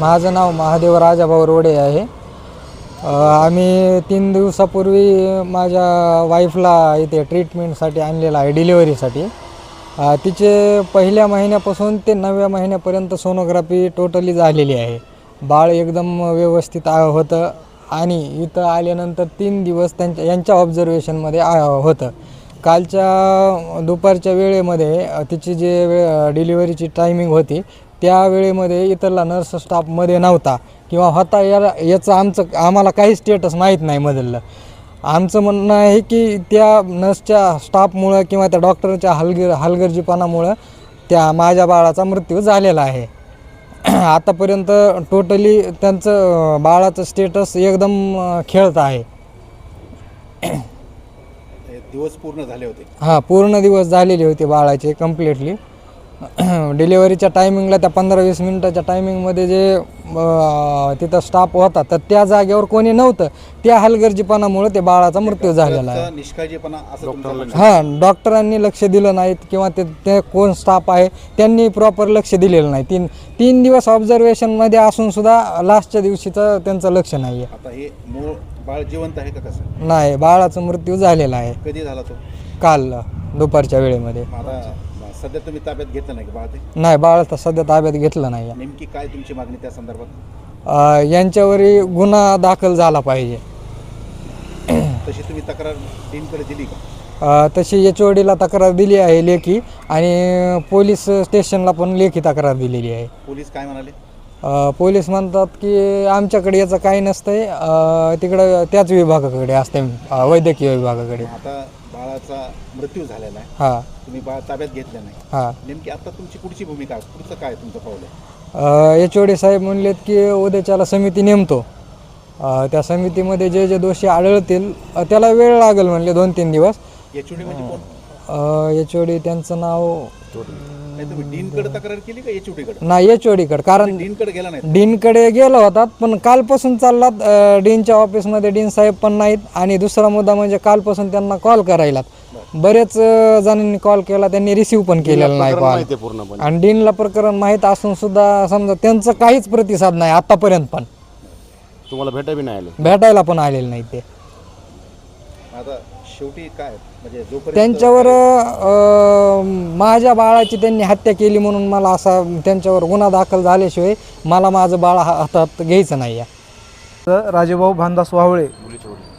माझं नाव महादेव राजाभाऊ रोडे आहे. आम्ही तीन दिवसापूर्वी माझ्या वाईफला इथे ट्रीटमेंटसाठी आणलेलं आहे डिलिव्हरीसाठी तिचे पहिल्या महिन्यापासून ते नवव्या महिन्यापर्यंत सोनोग्राफी टोटली झालेली आहे. बाळ एकदम व्यवस्थित आ- होतं आणि इथं आल्यानंतर तीन दिवस त्यांच्या यांच्या ऑब्झर्वेशनमध्ये आ- होतं. कालच्या दुपारच्या वेळेमध्ये तिची जे वेळ डिलिव्हरीची टायमिंग होती त्या वेळेमध्ये इथला नर्स स्टाफमध्ये नव्हता. किंवा होता याला याचं आमचं आम्हाला काही स्टेटस माहीत नाही मधलं. आमचं म्हणणं आहे की त्या नर्सच्या स्टाफमुळं किंवा त्या डॉक्टरच्या हलगर हलगर्जीपणामुळं त्या माझ्या बाळाचा मृत्यू झालेला आहे. आतापर्यंत टोटली त्यांचं बाळाचं स्टेटस एकदम खेळत आहे. हे दिवस पूर्ण झाले होते. हां पूर्ण दिवस झालेले होते बाळाचे कम्प्लिटली डिलेवरीच्या टायमिंगला त्या पंधरा वीस मिनटाच्या टायमिंगमध्ये जे तिथं स्टाफ होता तर त्या जागेवर कोणी नव्हतं. त्या हलगर्जीपणामुळे ते बाळाचा मृत्यू झालेला आहे. निष्काळजीपणा लक्ष हां डॉक्टरांनी लक्ष दिलं नाहीत किंवा ते ते कोण स्टाफ आहे त्यांनी प्रॉपर लक्ष दिलेलं नाही. तीन तीन दिवस ऑब्झर्वेशनमध्ये असून सुद्धा लास्टच्या दिवशीचं त्यांचं लक्ष नाही आहे आता हे मूळ बाळ जिवंत आहे का कसं? नाही बाळाचा मृत्यू झालेला आहे. कधी झाला तो? काल दुपारच्या वेळेमध्ये. सध्या तुम्ही ताब्यात घेतलं नाही का बाळ ते नाही बाळ तर सध्या ताब्यात घेतलं नाही. नेमकी काय तुमची मागणी त्या संदर्भात? अं, यांच्यावरही गुन्हा दाखल झाला पाहिजे. तशी तुम्ही तक्रार टीमकडे दिली का? अ, तशी एच ओ डीला तक्रार दिली आहे लेखी आणि पोलीस स्टेशनला पण लेखी तक्रार दिलेली आहे. पोलीस काय म्हणाले? अ, पोलीस म्हणतात की आमच्याकडे याचं काही नसतंय. अ, तिकडं त्याच विभागाकडे असते वैद्यकीय विभागाकडे. आता बाळाचा मृत्यू झालेला आहे. हां. तुम्ही बाळ ताब्यात घेतलं नाही. हां. नेमकी आता तुमची पुढची भूमिका पुढचं काय तुमचं पाऊल आहे? एच ओ डी साहेब म्हणलेत की उद्याच्याला समिती नेमतो. अ, त्या समितीमध्ये जे जे दोषी आढळतील अ, त्याला वेळ लागेल म्हणले दोन तीन दिवस. एच म्हणजे कोण? एच ओ डी त्यांचं नाव नाही तुम्ही डीनकडे तक्रार केली का एच कडे नाही एच ओ डीकडे कारण डीनकडे गेला नाही. डीनकडे गेला होता पण कालपासून चाललात अ, डीनच्या ऑफिसमध्ये डीन साहेब पण नाहीत आणि दुसरा मुद्दा म्हणजे कालपासून त्यांना कॉल करायलात. बरेच जणांनी कॉल केला त्यांनी रिसीव पण केलेला नाही कॉल. आणि डीनला प्रकरण माहीत असून सुद्धा समजा त्यांचं काहीच प्रतिसाद नाही आतापर्यंत पण. तुम्हाला भेटायला पण आलेले नाही ते. आता शेवटी काय? म्हणजे जोपर्यंत त्यांच्यावर अ, माझ्या बाळाची त्यांनी हत्या केली म्हणून मला असा त्यांच्यावर गुन्हा दाखल झाल्याशिवाय मला माझं बाळ हा- हातात घ्यायचं नाही आहे तर राजेभाऊ भानदास वावळे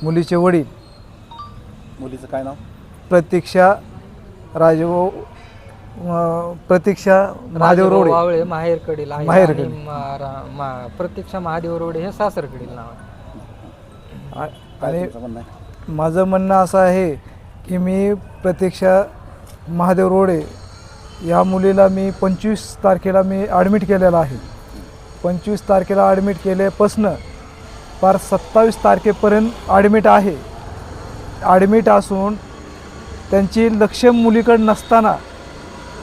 मुलीचे वडील. मुलीचं काय नाव? प्रतीक्षा राजेभाऊ अं, प्रतीक्षा महादेव रोडे. वावळे माहेरकडील आहे माहेरकडील. आणि मा- रा- मा- प्रतीक्षा महादेव रोडे हे सासरकडील नाव आहे. आ- काय आणि तुमचं म्हणणं आहे? माझं म्हणणं असं आहे की मी प्रतीक्षा महादेव रोडे या मुलीला मी पंचवीस तारखेला मी ॲडमिट केलेला आहे. पंचवीस तारखेला ॲडमिट केल्यापासनं पार सत्तावीस तारखेपर्यंत ॲडमिट आहे. ॲडमिट असून त्यांची लक्ष मुलीकडं नसताना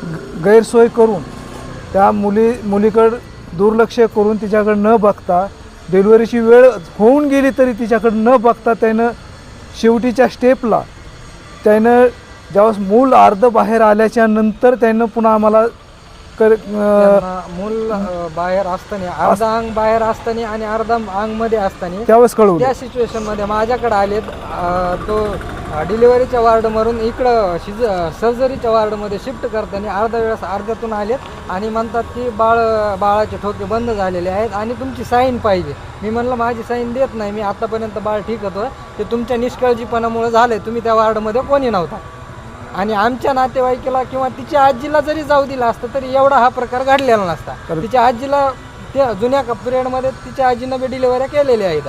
ग- गैरसोय करून त्या मुली मुलीकडं दुर्लक्ष करून तिच्याकडं न बघता डिलिव्हरीची वेळ होऊन गेली तरी तिच्याकडं न बघता त्यानं शेवटीच्या स्टेपला त्यानं ज्यावेळेस मूल अर्ध बाहेर आल्याच्यानंतर त्यानं पुन्हा आम्हाला कर मूल बाहेर असताना अर्धा अंग बाहेर असताना आणि अर्धा अंगमध्ये असताना त्यावेळेस कळवलं. त्या सिच्युएशनमध्ये माझ्याकडे आलेत तो डिलिव्हरीच्या वार्डमधून इकडं शिज सर्जरीच्या वार्डमध्ये शिफ्ट करताना अर्धा वेळेस अर्ध्यातून आलेत आणि म्हणतात की बाळ बाळाचे ठोके बंद झालेले आहेत आणि तुमची साईन पाहिजे. मी म्हणलं माझी साईन देत नाही. मी आतापर्यंत बाळ ठीक होतं. ते तुमच्या निष्काळजीपणामुळे झाले तुम्ही त्या वार्डमध्ये कोणी नव्हता. आणि आमच्या नातेवाईकाला किंवा तिच्या आजीला जरी जाऊ दिला असतं तरी एवढा हा प्रकार घडलेला नसता. तिच्या आजीला त्या जुन्या पिरियडमध्ये तिच्या आजीनं बी डिलिव्हऱ्या केलेल्या आहेत.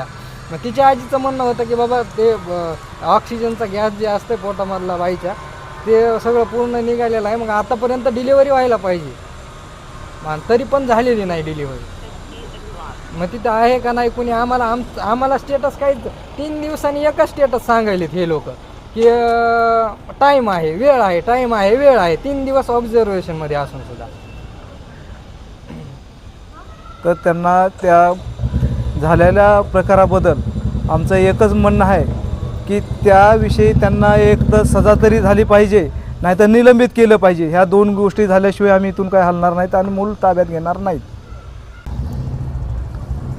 मग तिच्या आजीचं म्हणणं होतं की बाबा ते ऑक्सिजनचा गॅस जे असतं पोटामधला बाईच्या ते सगळं पूर्ण निघालेलं आहे. मग आतापर्यंत डिलिव्हरी व्हायला पाहिजे. मग तरी पण झालेली नाही डिलिव्हरी मग तिथं आहे का नाही कुणी? आम्हाला आम आम्हाला स्टेटस काहीच तीन दिवसांनी एकच स्टेटस सांगायलेत हे लोक. की टाईम आहे वेळ आहे टाईम आहे वेळ आहे. तीन दिवस ऑब्झर्वेशनमध्ये असून सुद्धा. तर त्यांना त्या झालेल्या प्रकाराबद्दल आमचं एकच म्हणणं आहे की त्याविषयी त्यांना एक तर सजा तरी झाली पाहिजे नाही तर निलंबित केलं पाहिजे. ह्या दोन गोष्टी झाल्याशिवाय आम्ही इथून काय हलणार नाहीत आणि मूल ताब्यात घेणार नाहीत.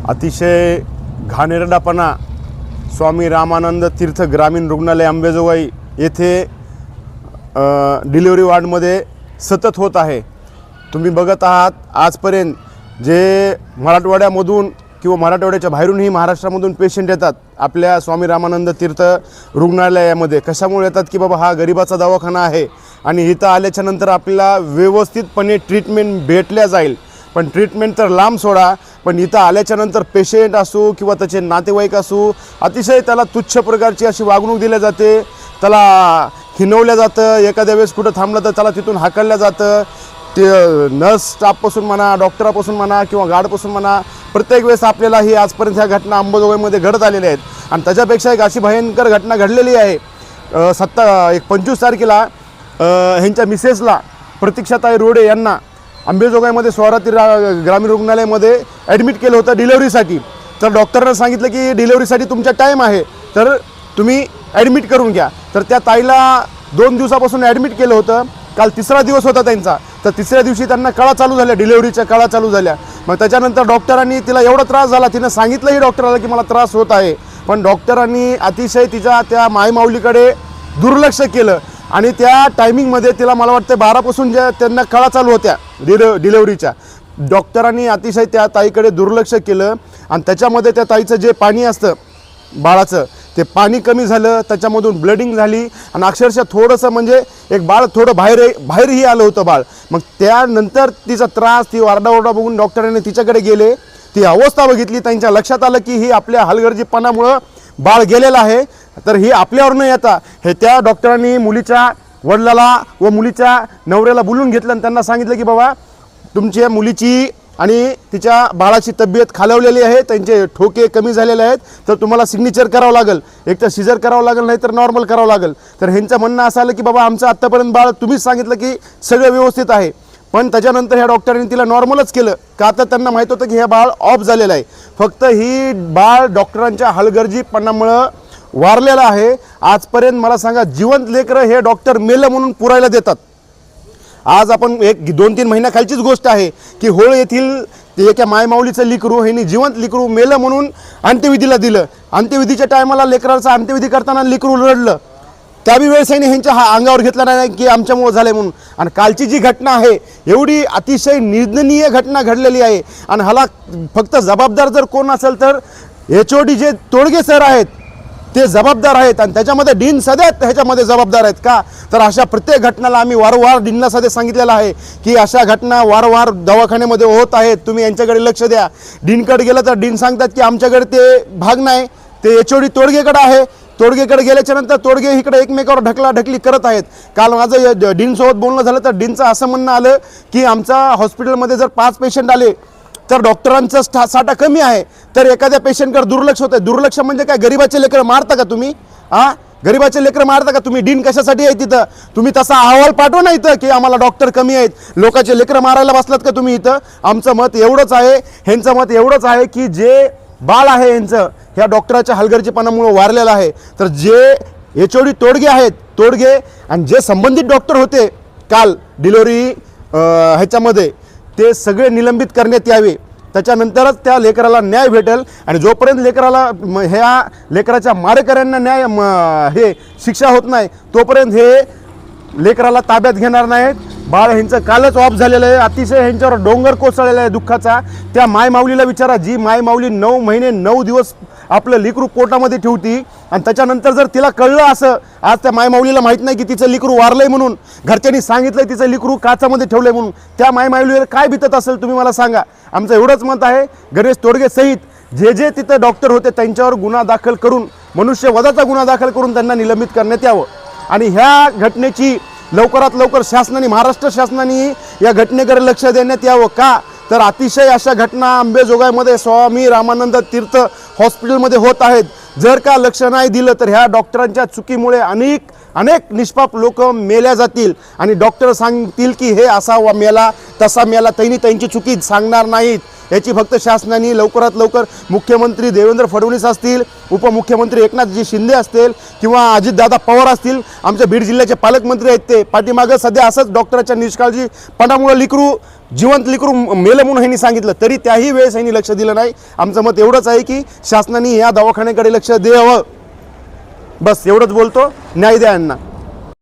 अतिशय घाणेरडापणा स्वामी रामानंद तीर्थ ग्रामीण रुग्णालय अंबेजोगाई येथे डिलिव्हरी वार्डमध्ये सतत होत आहे. तुम्ही बघत आहात आजपर्यंत जे मराठवाड्यामधून किंवा मराठवाड्याच्या बाहेरूनही महाराष्ट्रामधून पेशंट येतात. आपल्या स्वामी रामानंद तीर्थ रुग्णालयामध्ये. कशामुळे येतात की बाबा हा गरिबाचा दवाखाना आहे आणि इथं आल्याच्यानंतर आपल्याला व्यवस्थितपणे ट्रीटमेंट भेटल्या जाईल. पण ट्रीटमेंट तर लांब सोडा पण इथं आल्याच्यानंतर पेशंट असू किंवा त्याचे नातेवाईक असू अतिशय त्याला तुच्छ प्रकारची अशी वागणूक दिली जाते. त्याला हिनवलं जातं एखाद्या वेळेस कुठं थांबलं तर त्याला तिथून हाकललं जातं. ते नर्स स्टाफपासून म्हणा डॉक्टरापासून म्हणा किंवा गार्डपासून म्हणा प्रत्येक वेळेस आपल्याला ही आजपर्यंत ह्या घटना अंबाजोगाईमध्ये घडत आलेल्या आहेत. आणि त्याच्यापेक्षा एक अशी भयंकर घटना घडलेली आहे. सत्ता एक पंचवीस तारखेला ह्यांच्या मिसेसला प्रतीक्षाताई रोडे यांना अंबेजोगाईमध्ये शहरातील रा ग्रामीण रुग्णालयामध्ये ॲडमिट केलं होतं डिलेवरीसाठी तर डॉक्टरनं सांगितलं की डिलेवरीसाठी तुमचा टाईम आहे. तर तुम्ही ॲडमिट करून घ्या. तर त्या ताईला दोन दिवसापासून ॲडमिट केलं होतं. काल तिसरा दिवस होता त्यांचा. तर तिसऱ्या दिवशी त्यांना कळा चालू झाल्या डिलेवरीच्या कळा चालू झाल्या. मग त्याच्यानंतर डॉक्टरांनी तिला एवढा त्रास झाला तिनं सांगितलंही डॉक्टरला की मला त्रास होत आहे. पण डॉक्टरांनी अतिशय तिच्या त्या मायमाऊलीकडे दुर्लक्ष केलं आणि त्या टायमिंगमध्ये तिला मला वाटतं बारापासून ज्या त्यांना कळा चालू होत्या डिले डिलेवरीच्या डॉक्टरांनी अतिशय त्या ताईकडे दुर्लक्ष केलं आणि त्याच्यामध्ये त्या ताईचं जे पाणी असतं बाळाचं ते पाणी कमी झालं त्याच्यामधून ब्लडिंग झाली आणि अक्षरशः थोडंसं म्हणजे एक बाळ थोडं बाहेर बाहेरही आलं होतं बाळ. मग त्यानंतर तिचा त्रास ती वारडाओरडा बघून डॉक्टरांनी तिच्याकडे गेले. ती अवस्था बघितली त्यांच्या लक्षात आलं की ही आपल्या हलगर्जीपणामुळं बाळ गेलेलं आहे. तर ही आपल्यावर न येता हे त्या डॉक्टरांनी मुलीच्या वडिलाला व मुलीच्या नवऱ्याला बोलून घेतलं आणि त्यांना सांगितलं की बाबा तुमच्या मुलीची आणि तिच्या बाळाची तब्येत खालवलेली आहे त्यांचे ठोके कमी झालेले आहेत तर तुम्हाला सिग्नेचर करावं लागेल. एक तर सिजर करावं लागेल नाही तर नॉर्मल करावं लागेल. तर ह्यांचं म्हणणं असं आलं की बाबा आमचं आत्तापर्यंत बाळ तुम्हीच सांगितलं की सगळं व्यवस्थित आहे. पण त्याच्यानंतर ह्या डॉक्टरांनी तिला नॉर्मलच केलं. का तर त्यांना माहीत होतं की हे बाळ ऑफ झालेलं आहे. फक्त ही बाळ डॉक्टरांच्या हलगर्जीपणामुळं वारलेलं आहे. आजपर्यंत मला सांगा जिवंत लेकरं हे डॉक्टर मेलं म्हणून पुरायला देतात. आज आपण एक दोन तीन महिन्याखालचीच गोष्ट आहे की होळ येथील ते एका मायमाऊलीचं लिकरू ह्यांनी जिवंत लिकरू मेलं म्हणून अंत्यविधीला दिलं. अंत्यविधीच्या टायमाला लेकराचा अंत्यविधी करताना लिकरू रडलं. त्याही वेळेस ह्यांच्या हा अंगावर घेतला नाही की आमच्यामुळं झालंय म्हणून. आणि कालची जी घटना आहे एवढी अतिशय निंदनीय घटना घडलेली आहे. आणि ह्याला फक्त जबाबदार जर कोण असेल तर H O D J तोडगे sir आहेत. ते जबाबदार आहेत आणि त्याच्यामध्ये डीन सदैत ह्याच्यामध्ये जबाबदार आहेत का? तर अशा प्रत्येक घटनाला आम्ही वारंवार डीनला सध्या सांगितलेलं आहे की अशा घटना वारंवार दवाखान्यामध्ये होत आहेत. तुम्ही यांच्याकडे लक्ष द्या. डीनकडे गेलं तर डीन सांगतात की आमच्याकडे ते भाग नाही. ते एच ओ डी तोडगेकडे आहे. तोडगेकडे गेल्याच्यानंतर तोडगे इकडे एकमेकावर ढकला ढकली करत आहेत. काल माझं डीनसोबत बोलणं झालं तर डीनचं असं म्हणणं आलं की आमचा हॉस्पिटलमध्ये जर पाच पेशंट आले तर डॉक्टरांचा स्टा साठा कमी आहे तर एखाद्या पेशंटकडे दुर्लक्ष होतं दुर्लक्ष म्हणजे काय? गरीबाचे लेकरं मारता का तुम्ही? हा गरीबाचे लेकरं मारता का तुम्ही? डीन कशासाठी आहे तिथं? तुम्ही तसा अहवाल पाठवा ना इथं की आम्हाला डॉक्टर कमी आहेत. लोकांचे लेकरं मारायला बसलात का तुम्ही इथं? आमचं मत एवढंच आहे ह्यांचं मत एवढंच आहे की जे बाळ आहे यांचं ह्या डॉक्टराच्या हलगर्जीपणामुळे वारलेलं आहे. तर जे एच ओ डी तोडगे आहेत तोडगे आणि जे संबंधित डॉक्टर होते काल डिलिव्हरी ह्याच्यामध्ये ते सगळे निलंबित करण्यात यावे. त्याच्यानंतरच त्या लेकराला न्याय भेटेल आणि जोपर्यंत लेकराला ह्या लेकराच्या मारेकऱ्यांना न्याय म- हे शिक्षा होत नाही तोपर्यंत हे लेकराला ताब्यात घेणार नाहीत. बाळ ह्यांचं कालच ऑफ झालेलं आहे. अतिशय ह्यांच्यावर डोंगर कोसळलेला आहे दुःखाचा. त्या मायमाऊलीला विचारा. जी मायमाऊली नऊ महिने नऊ दिवस आपलं लिकरू पोटामध्ये ठेवती. आणि त्याच्यानंतर जर तिला कळलं असं आज त्या मायमाऊलीला माहीत नाही की तिचं लिकरू वारलंय म्हणून घरच्यांनी सांगितलंय तिचं लिकरू काचामध्ये ठेवलंय म्हणून त्या मायमाऊलीला काय बितत असेल तुम्ही मला सांगा. आमचं एवढंच मत आहे गणेश तोडगे सहित जे जे तिथं डॉक्टर होते त्यांच्यावर गुन्हा दाखल करून मनुष्यवधाचा गुन्हा दाखल करून त्यांना निलंबित करण्यात यावं. आणि ह्या घटनेची लवकरात लवकर शासनाने महाराष्ट्र शासनाने या घटनेकडे लक्ष देण्यात यावं का? तर अतिशय अशा घटना अंबेजोगाईमध्ये स्वामी रामानंद तीर्थ हॉस्पिटलमध्ये होत आहेत. जर का लक्ष नाही दिलं तर ह्या डॉक्टरांच्या चुकीमुळे अनेक अनेक निष्पाप लोक मेल्या जातील. आणि डॉक्टर सांगतील की हे असा वा मेला तसा मेला त्यांनी त्यांची चुकी सांगणार नाहीत. याची फक्त शासनाने लवकरात लवकर मुख्यमंत्री देवेंद्र फडणवीस असतील उपमुख्यमंत्री एकनाथजी शिंदे असतील किंवा अजितदादा पवार असतील आमच्या बीड जिल्ह्याचे पालकमंत्री आहेत ते. पाठीमागं सध्या असंच डॉक्टराच्या निष्काळजीपणामुळं लिकरू जिवंत लिकरू मेलं म्हणून ह्यांनी सांगितलं तरी त्याही वेळेस ह्यांनी लक्ष दिलं नाही. आमचं मत एवढंच आहे की शासनाने या दवाखान्याकडे लक्ष द्यावं. बस एवढंच बोलतो. न्याय द्या यांना.